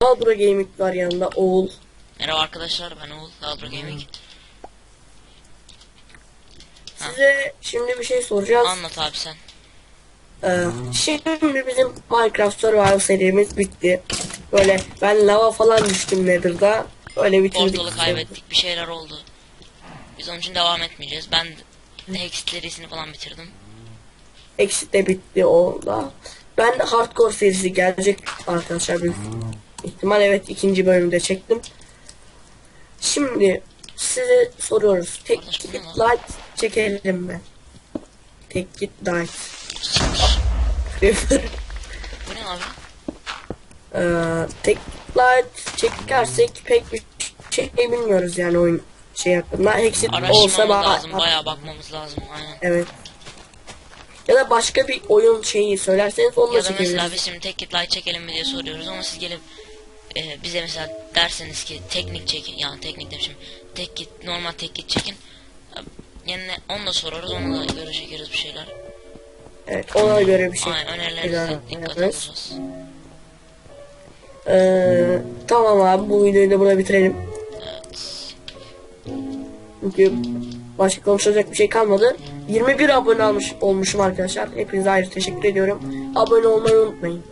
Aldro Gaming var yanında Oğul. Merhaba arkadaşlar ben Oğuz Aldro Gaming. Size şimdi bir şey soracağız. Anlat abi sen. Ee, şimdi bizim Minecraft Survival serimiz bitti. Böyle ben lava falan düştüm Nether'da. Öyle bitirdik. Portalı kaybettik bir şeyler oldu. Biz onun için devam etmeyeceğiz. Ben Hex serisini falan bitirdim. Exit de bitti o da. Ben Hardcore serisi gelecek arkadaşlar büyük ihtimal evet ikinci bölümde çektim. Şimdi size soruyoruz. Tek git light çekelim mi? Tek git light. Bu ne abi? Ee, tek light çekersek pek bir şey bilmiyoruz yani oyun şey hakkında. Exit olsa Araştırmamız lazım. Bayağı bakmamız lazım. Aynen. Evet. Ya da başka bir oyun şeyi söylerseniz onu da Ya da mesela çekebiliriz. biz şimdi tek git light çekelim mi diye soruyoruz ama siz gelip e, bize mesela derseniz ki teknik çekin yani teknik demişim tek git normal tek git çekin yani onu da sorarız ona da göre çekeriz bir şeyler. Evet ona göre bir şey. Aynen önerilerinize yaparız. alacağız. Ee, tamam abi bu videoyu da burada bitirelim. Evet. Çünkü başka konuşacak bir şey kalmadı. 21 abone almış olmuşum arkadaşlar. Hepinize ayrı teşekkür ediyorum. Abone olmayı unutmayın.